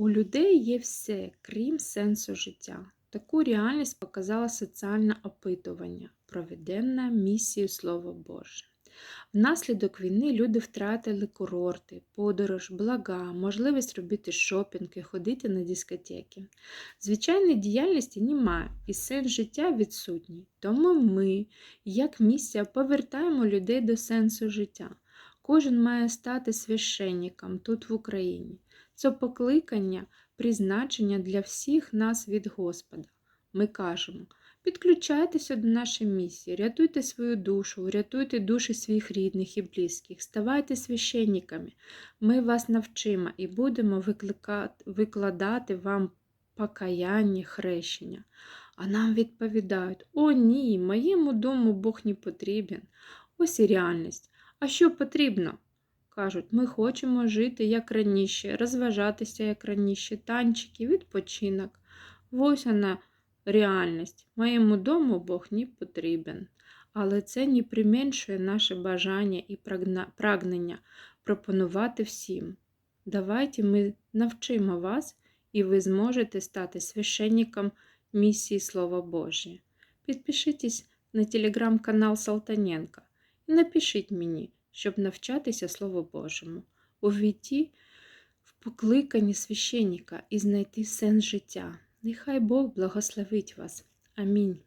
У людей є все, крім сенсу життя. Таку реальність показало соціальне опитування, проведене місією Слово Боже. Внаслідок війни люди втратили курорти, подорож, блага, можливість робити шопінг і ходити на дискотеки. Звичайної діяльності немає, і сенс життя відсутній. Тому ми, як місія, повертаємо людей до сенсу життя. Кожен має стати священником тут в Україні. Це покликання, призначення для всіх нас від Господа. Ми кажемо, підключайтеся до нашої місії, рятуйте свою душу, рятуйте душі своїх рідних і близьких, ставайте священниками. Ми вас навчимо і будемо викладати вам покаяння, хрещення. А нам відповідають: О, ні, моєму дому Бог не потрібен. Ось і реальність. А що потрібно? Кажуть, ми хочемо жити як раніше, розважатися як раніше, танчики, відпочинок. Ось вона реальність. Моєму дому Бог не потрібен. Але це не применшує наше бажання і прагнення пропонувати всім. Давайте ми навчимо вас, і ви зможете стати священником місії Слова Божє. Підпишитесь на телеграм-канал Салтаненка напишіть мені, щоб навчатися Слову Божому, увійти в покликанні священника і знайти сенс життя. Нехай Бог благословить вас. Амінь.